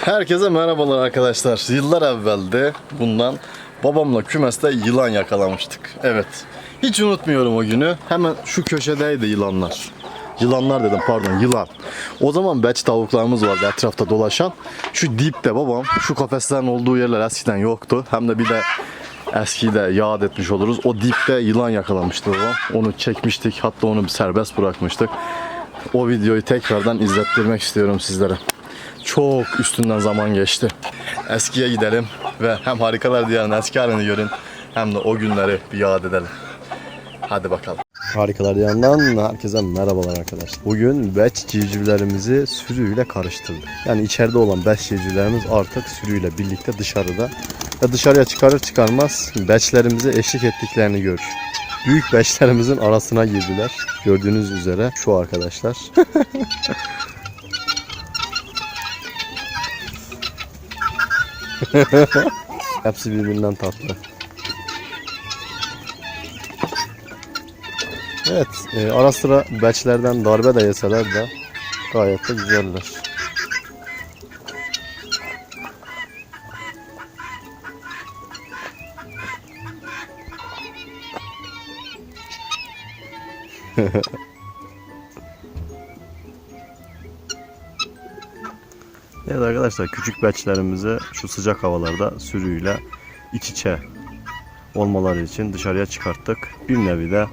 Herkese merhabalar arkadaşlar. Yıllar evvelde bundan babamla kümeste yılan yakalamıştık. Evet. Hiç unutmuyorum o günü. Hemen şu köşedeydi yılanlar. Yılanlar dedim pardon yılan. O zaman beç tavuklarımız vardı etrafta dolaşan. Şu dipte babam şu kafeslerin olduğu yerler eskiden yoktu. Hem de bir de eskiyi de yad etmiş oluruz. O dipte yılan yakalamıştı babam. Onu çekmiştik hatta onu bir serbest bırakmıştık. O videoyu tekrardan izlettirmek istiyorum sizlere. Çok üstünden zaman geçti. Eskiye gidelim ve hem harikalar diyarının eski halini görün hem de o günleri bir yad edelim. Hadi bakalım. Harikalar yandan herkese merhabalar arkadaşlar. Bugün beç civcivlerimizi sürüyle karıştırdık. Yani içeride olan beç civcivlerimiz artık sürüyle birlikte dışarıda. Ve dışarıya çıkarır çıkarmaz beçlerimize eşlik ettiklerini gör. Büyük beçlerimizin arasına girdiler. Gördüğünüz üzere şu arkadaşlar. Hepsi birbirinden tatlı. Evet, e, ara sıra beçlerden darbe de yeseler de gayet de güzeller. Evet arkadaşlar küçük beçlerimizi şu sıcak havalarda sürüyle iç içe olmaları için dışarıya çıkarttık. Bir nevi de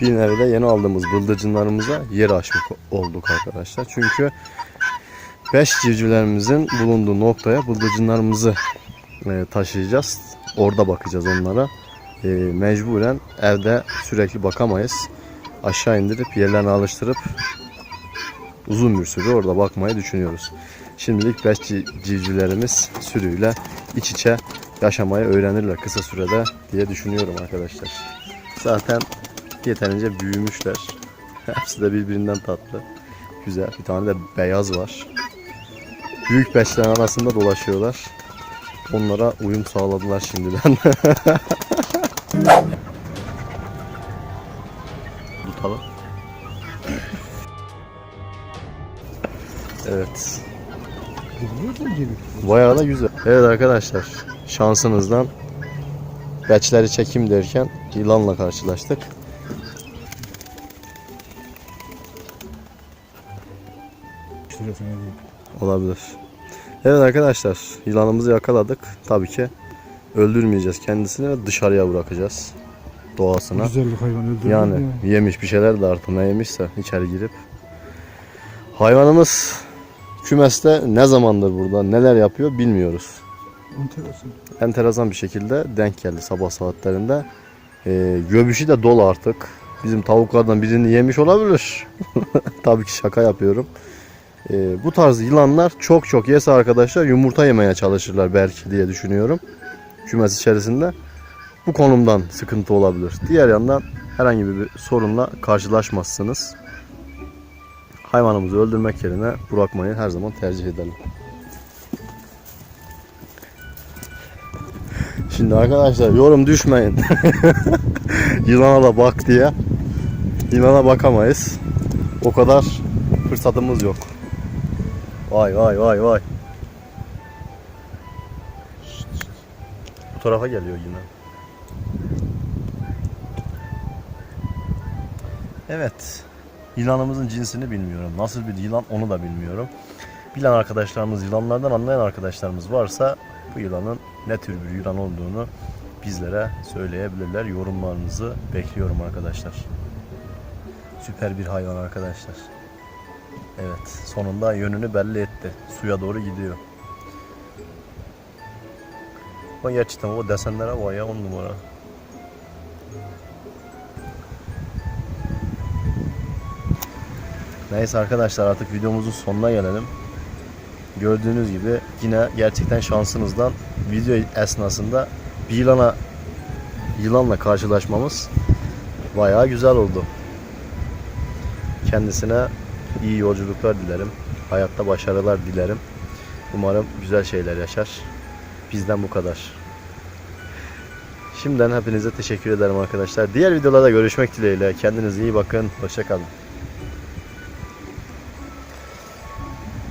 bir nevi de yeni aldığımız bıldırcınlarımıza yer açmış olduk arkadaşlar. Çünkü 5 civcivlerimizin bulunduğu noktaya bıldırcınlarımızı e, taşıyacağız. Orada bakacağız onlara. E, mecburen evde sürekli bakamayız. Aşağı indirip yerlerine alıştırıp uzun bir süre orada bakmayı düşünüyoruz. Şimdilik 5 civcivlerimiz sürüyle iç içe yaşamayı öğrenirler kısa sürede diye düşünüyorum arkadaşlar. Zaten yeterince büyümüşler. Hepsi de birbirinden tatlı. Güzel. Bir tane de beyaz var. Büyük beşlerin arasında dolaşıyorlar. Onlara uyum sağladılar şimdiden. Tutalım. Evet. Bayağı da güzel. Evet arkadaşlar. Şansınızdan beçleri çekim derken yılanla karşılaştık. Olabilir. Evet arkadaşlar yılanımızı yakaladık. Tabii ki öldürmeyeceğiz kendisini ve dışarıya bırakacağız doğasına. Güzellik hayvan öldürülür Yani ya. yemiş bir şeyler de artık ne yemişse içeri girip. Hayvanımız kümeste ne zamandır burada neler yapıyor bilmiyoruz. Enteresan. Enteresan bir şekilde denk geldi sabah saatlerinde. Ee, göbüşü de dolu artık. Bizim tavuklardan birini yemiş olabilir. Tabii ki şaka yapıyorum. Ee, bu tarz yılanlar çok çok yese arkadaşlar yumurta yemeye çalışırlar belki diye düşünüyorum. Kümes içerisinde. Bu konumdan sıkıntı olabilir. Diğer yandan herhangi bir sorunla karşılaşmazsınız. Hayvanımızı öldürmek yerine bırakmayı her zaman tercih edelim. Şimdi arkadaşlar yorum düşmeyin. Yılana da bak diye. Yılana bakamayız. O kadar fırsatımız yok. Vay vay vay vay. Bu tarafa geliyor yine. Evet. Yılanımızın cinsini bilmiyorum. Nasıl bir yılan onu da bilmiyorum. Bilen arkadaşlarımız, yılanlardan anlayan arkadaşlarımız varsa bu yılanın ne tür bir yılan olduğunu bizlere söyleyebilirler. Yorumlarınızı bekliyorum arkadaşlar. Süper bir hayvan arkadaşlar. Evet, sonunda yönünü belli etti. Suya doğru gidiyor. Ama gerçekten o desenlere var ya on numara. Neyse arkadaşlar artık videomuzun sonuna gelelim. Gördüğünüz gibi yine gerçekten şansınızdan video esnasında bir yılana yılanla karşılaşmamız bayağı güzel oldu. Kendisine iyi yolculuklar dilerim. Hayatta başarılar dilerim. Umarım güzel şeyler yaşar. Bizden bu kadar. Şimdiden hepinize teşekkür ederim arkadaşlar. Diğer videolarda görüşmek dileğiyle. Kendinize iyi bakın. Hoşçakalın.